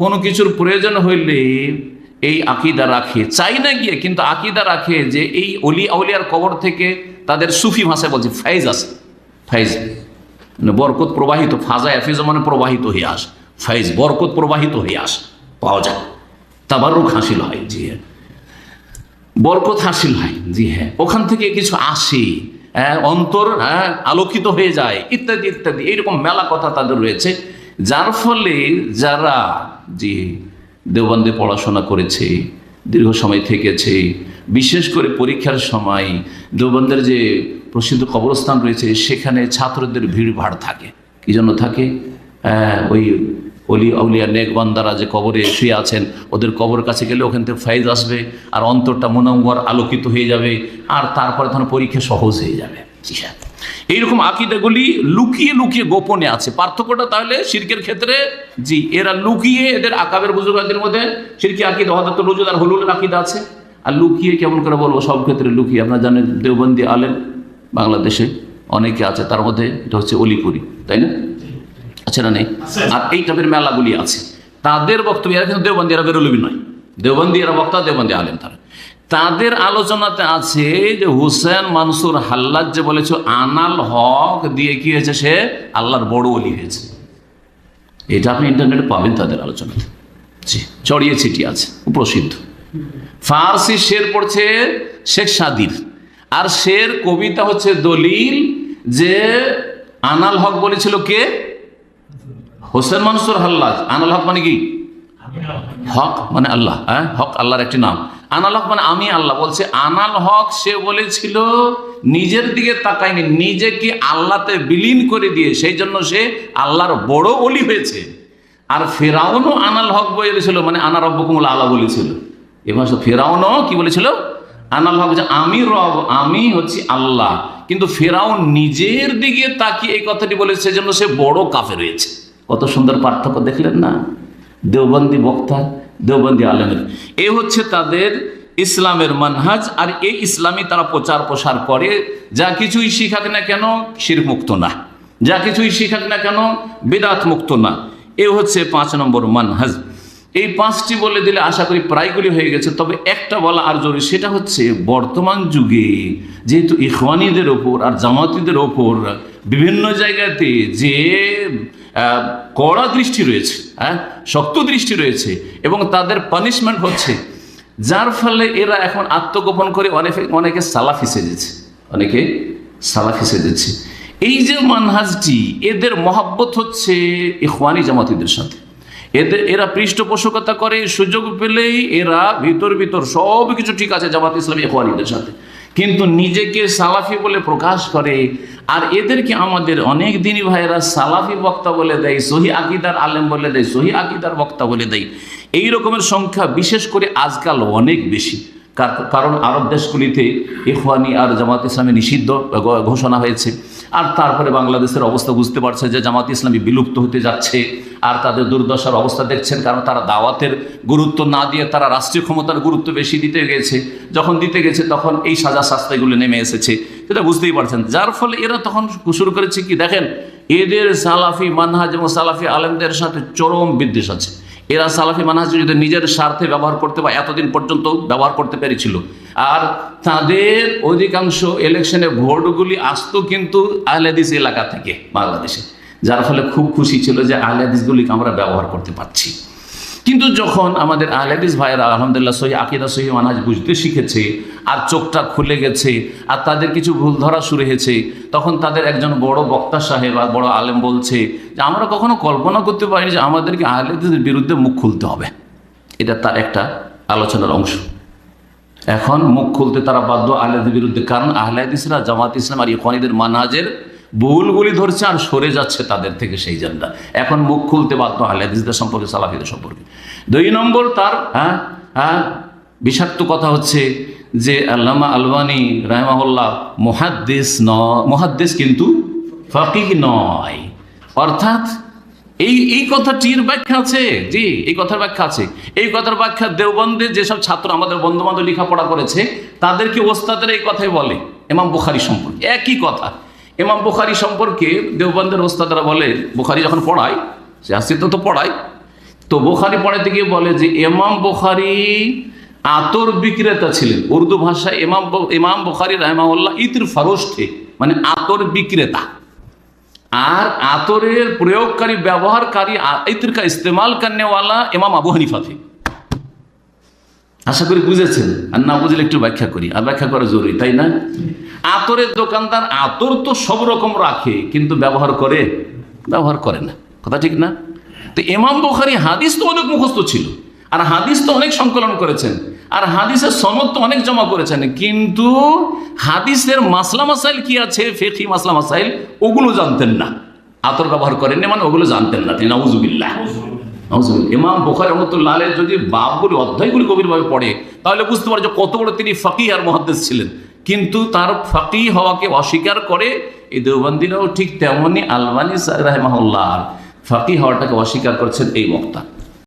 কোনো কিছুর প্রয়োজন হইলে এই আকিদা রাখে। চাই না গিয়ে কিন্তু আকিদা রাখে যে এই অলি আউলিয়ার কবর থেকে তাদের সুফি ভাষায় বলছে ফাইজ আছে ফাইজ। মানে বরকত প্রবাহিত ফাজা এফিজ মানে প্রবাহিত হয়ে আস। ফাইজ বরকত প্রবাহিত হয়ে আস। পাওয়া যায়। তাবারুক হাসিল হয় জি হ্যাঁ। বরকত হাসিল হয় জি হ্যাঁ। ওখান থেকে কিছু আসে অন্তর হ্যাঁ, আলোকিত হয়ে যায় ইত্যাদি ইত্যাদি। এইরকম মেলা কথা তাদের রয়েছে। যার ফলে যারা জি দেওবন্দে পড়াশোনা করেছে, দীর্ঘ সময় থেকেছে, বিশেষ করে পরীক্ষার সময় দেওবন্দের যে প্রসিদ্ধ কবরস্থান রয়েছে, সেখানে ছাত্রদের ভিড় ভাড় থাকে। কি জন্য থাকে? ওই অলি আউলিয়া নেক বান্দারা যে কবরে শুয়ে আছেন, ওদের কবর কাছে গেলে ওখান থেকে ফাইজ আসবে, আর অন্তরটা মনোঙ্গর আলোকিত হয়ে যাবে, আর তারপরে তখন পরীক্ষা সহজ হয়ে যাবে। জি হ্যাঁ এইরকম আকিদাগুলি লুকিয়ে লুকিয়ে গোপনে আছে। পার্থক্যটা তাহলে শিরকের ক্ষেত্রে জি এরা লুকিয়ে এদের আকাবের বুজুর্গদের মধ্যে শিরকি আকিদা হঠাৎ রুজুদ আর হলুলের আকিদা আছে। আর লুকিয়ে কেমন করে বলব সব ক্ষেত্রে লুকিয়ে। আপনারা জানেন দেওবন্দি আলেম বাংলাদেশে অনেকে আছে তার মধ্যে এটা হচ্ছে অলিপুরি তাই না? আছে না নেই? আর এই টাইপের মেলাগুলি আছে। তাদের বক্তব্য এরা কিন্তু দেওবন্দি এরা বেরোলবি নয়। দেওবন্দি এরা বক্তা, দেওবন্দি আলেম তারা। তাদের আলোচনাতে আছে যে হুসেন মানসুর হাল্লাদ যে বলেছে, আনাল হক দিয়ে কি হয়েছে সে? আল্লাহর বড় অলি হয়েছে। এটা আপনি ইন্টারনেটে পাবেন তাদের আলোচনাতে। জি চড়িয়ে ছিটিয়ে আছে, প্রসিদ্ধ। ফার্সি শের পড়ছে শেখ সাদির। আর শের কবিতা হচ্ছে দলিল যে আনাল হক বলেছিল কে? হোসেন মানসুর হাল্লাজ আনাল হক মানে কি? হক মানে আল্লাহ হ্যাঁ? হক আল্লাহর একটি নাম। আনাল হক মানে আমি আল্লাহ বলছে। আনাল হক সে বলেছিল, নিজের দিকে তাকায়নি, নিজেকে আল্লাহতে বিলীন করে দিয়ে, সেই জন্য সে আল্লাহর বড় অলি হয়েছে। আর ফেরাউনও আনাল হক বলেছিল মানে আনা রব্বকুমুল আল্লাহ বলেছিল। এবার ফেরাউনও কি বলেছিল? আনাল হক যে আমি রব, আমি হচ্ছি আল্লাহ। কিন্তু ফেরাউন নিজের দিকে তাকিয়ে এই কথাটি বলেছে সেজন্য সে বড় কাফের হয়েছে। কত সুন্দর পার্থক্য দেখলেন না? দেওবন্দি বক্তা, দেওবন্দি আলেমের। এ হচ্ছে তাদের ইসলামের মানহাজ, আর এই ইসলামী তারা প্রচার প্রসার করে। যা কিছুই শিখাক না কেন শির মুক্ত না। যা কিছুই শিখাক না কেন বেদাত মুক্ত না। এ হচ্ছে পাঁচ নম্বর মানহাজ। এই পাঁচটি বলে দিলে আশা করি প্রায়গুলি হয়ে গেছে। তবে একটা বলা আর জরুরি, সেটা হচ্ছে বর্তমান যুগে যেহেতু ইখওয়ানিদের ওপর আর জামাতিদের ওপর বিভিন্ন জায়গাতে যে কড়া দৃষ্টি রয়েছে হ্যাঁ? শক্ত দৃষ্টি রয়েছে এবং তাদের পানিশমেন্ট হচ্ছে। যার ফলে এরা এখন আত্মগোপন করে অনেকে অনেকে সালাফি সেজেছে, অনেকে সালাফি সেজেছে। এই যে মানহাজটি, এদের মহাব্বত হচ্ছে ইখওয়ানি জামাতিদের সাথে। এদের, এরা পৃষ্ঠপোষকতা করে, সুযোগ পেলেই এরা ভিতর ভিতর সব কিছু ঠিক আছে জামাত ইসলামী ইখওয়ানিদের সাথে। কিন্তু নিজেকে সালাফি বলে প্রকাশ করে। আর এদেরকে আমাদের অনেক দিনই ভাইরা সালাফি বক্তা বলে দেয়, সহি আকিদার আলেম বলে দেয়, সহি আকিদার বক্তা বলে দেয়। এই রকমের সংখ্যা বিশেষ করে আজকাল অনেক বেশি। কারণ আরব দেশগুলিতে ইখওয়ানি আর জামাত ইসলামী নিষিদ্ধ ঘোষণা হয়েছে। আর তারপরে বাংলাদেশের অবস্থা বুঝতে পারছে যে জামাত ইসলামী বিলুপ্ত হতে যাচ্ছে আর তাদের দুর্দশার অবস্থা দেখছেন কারণ তারা দাওয়াতের গুরুত্ব না দিয়ে তারা রাষ্ট্রীয় ক্ষমতার গুরুত্ব বেশি দিতে গেছে। যখন দিতে গেছে তখন এই সাজা শাস্তাগুলো নেমে এসেছে। সেটা বুঝতেই পারছেন। যার ফলে এরা তখন শুরু করেছে কি? দেখেন, এদের সালাফি, মানহাজ এবং সালাফি আলেমদের সাথে চরম বিদ্বেষ আছে। এরা সালাফি মানহাজ যদি নিজের স্বার্থে ব্যবহার করতে বা এতদিন পর্যন্ত ব্যবহার করতে পেরেছিল। আর তাদের অধিকাংশ ইলেকশনে ভোটগুলি আসতো কিন্তু আহলেদিস এলাকা থেকে, বাংলাদেশে। যার ফলে খুব খুশি ছিল যে আহলেদিসগুলিকে আমরা ব্যবহার করতে পারছি। কিন্তু যখন আমাদের আহলেদিস ভাইয়েরা আলহামদুলিল্লাহ সহি আকিদা, সহি মানহাজ বুঝতে শিখেছে আর চোখটা খুলে গেছে আর তাদের কিছু ভুল ধরা শুরু হয়েছে, তখন তাদের একজন বড় বক্তা সাহেব আর বড় আলেম বলছে যে, আমরা কখনো কল্পনা করতে পারিনি যে আমাদেরকে আহলেদিসের বিরুদ্ধে মুখ খুলতে হবে। এটা তার একটা আলোচনার অংশ। এখন মুখ খুলতে তারা বাধ্য আহলেদের বিরুদ্ধে, কারণ আহলাদিসরা জামাত ইসলাম আর ইখওয়ানিদের মানাজের ভুলগুলি ধরছে আর সরে যাচ্ছে তাদের থেকে সেই জেন্ডা এখন মুখ খুলতে বাধ্য আহলাদিসদের সম্পর্কে, সালাফিদের সম্পর্কে। দুই নম্বর তার হ্যাঁ হ্যাঁ বিষাক্ত কথা হচ্ছে যে আল্লামা আলবানী রাহমাহুল্লাহ মহাদ্দেশ ন মহাদ্দেশ কিন্তু ফাকিহ নয়। অর্থাৎ এই এই কথাটির ব্যাখ্যা আছে, জি, এই কথার ব্যাখ্যা আছে। এই কথার ব্যাখ্যা দেওবন্দে যেসব ছাত্র আমাদের বন্ধু বান্ধব লেখাপড়া করেছে, তাদেরকে ওস্তাদের এই কথাই বলে এমাম বুখারি সম্পর্কে। একই কথা। এমাম বুখারি সম্পর্কে দেওবন্দের ওস্তাদরা বলে, বুখারি যখন পড়ায়, সে আসিত তো পড়ায়, তো বোখারি পড়াতে গিয়ে বলে যে এমাম বোখারি আতর বিক্রেতা ছিলেন। উর্দু ভাষায় এমাম ইমাম বোখারি রহমাউল্লাহ ইতির ফারোষ্ঠে মানে আতর বিক্রেতা। আর আতরের প্রয়োগকারী, ব্যবহারকারী ইতির কা ইস্তেমাল করনেওয়ালা এমাম আবু হানিফা আশা করি বুঝেছেন। আর না বুঝলে একটু ব্যাখ্যা করি। আর ব্যাখ্যা করা জরুরি, তাই না? আতরের দোকানদার আতর তো সব রকম রাখে, কিন্তু ব্যবহার করে ব্যবহার করে না। কথা ঠিক না? তো ইমাম বুখারি হাদিস তো অনেক মুখস্থ ছিল, আর হাদিস তো অনেক সংকলন করেছেন, আর হাদিসের সনদ তো অনেক জমা করেছেন, কিন্তু হাদিসের মাসলা মাসাইল কি আছে ফেকি মাসলা মাসাইল, ওগুলো জানতেন না। আতর ব্যবহার করেননি মানে ওগুলো জানতেন না তিনি, নাউজুবিল্লাহ। ইমাম বোখারি রহমতুল্লাহ যদি বাপগুলি, অধ্যায়গুলি গভীরভাবে পড়ে, তাহলে বুঝতে পারে যে কত বড় তিনি ফাঁকি আর মহাদ্দেশ ছিলেন। কিন্তু তার ফাঁকি হওয়াকে অস্বীকার করে এই দেওবন্দিরাও ঠিক তেমনই আলবানি রাহেমাহুল্লাহ। ফাঁকি হওয়াটাকে অস্বীকার করছেন এই বক্তা।